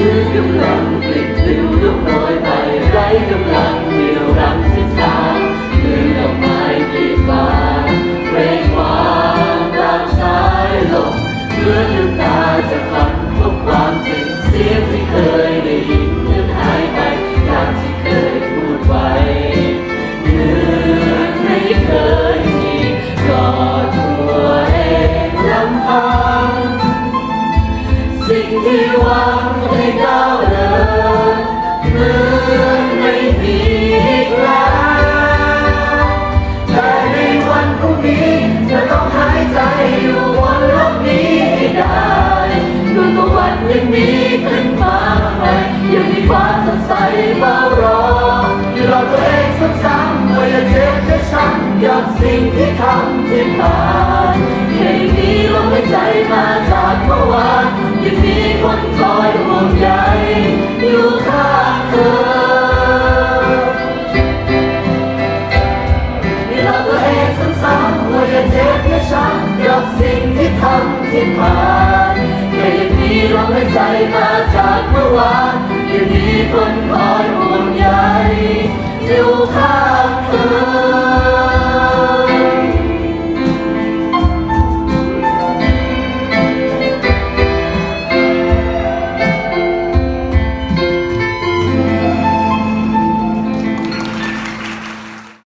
คือกำลังปลิดปลิวลุกโรยไปไร้กำลังเดียวรังทิศทางมือดอกไม้ปลิบาเร่งวางตามสายลมเพื่อลืมตาจะฟังพบความจริงเสียงที่เคยได้ยินเลือนหายไปอย่างที่เคยพูดไว้เหมือนไม่เคยมีก็ตัวเองลำพังสิ่งที่หวัง กับสิ่งที่ทำที่ผ่านให้มีลมหายใจมาจากเมื่อวานยังมีคนคอยห่วงใยอยู่ข้างเธอที่เราตัวเองซ้ำๆว่าอย่าเจ็บอย่าช้ำกับสิ่งที่ทำที่ผ่านแค่ยังมีลมหายใจมาจากเมื่อวานยังมีคนคอย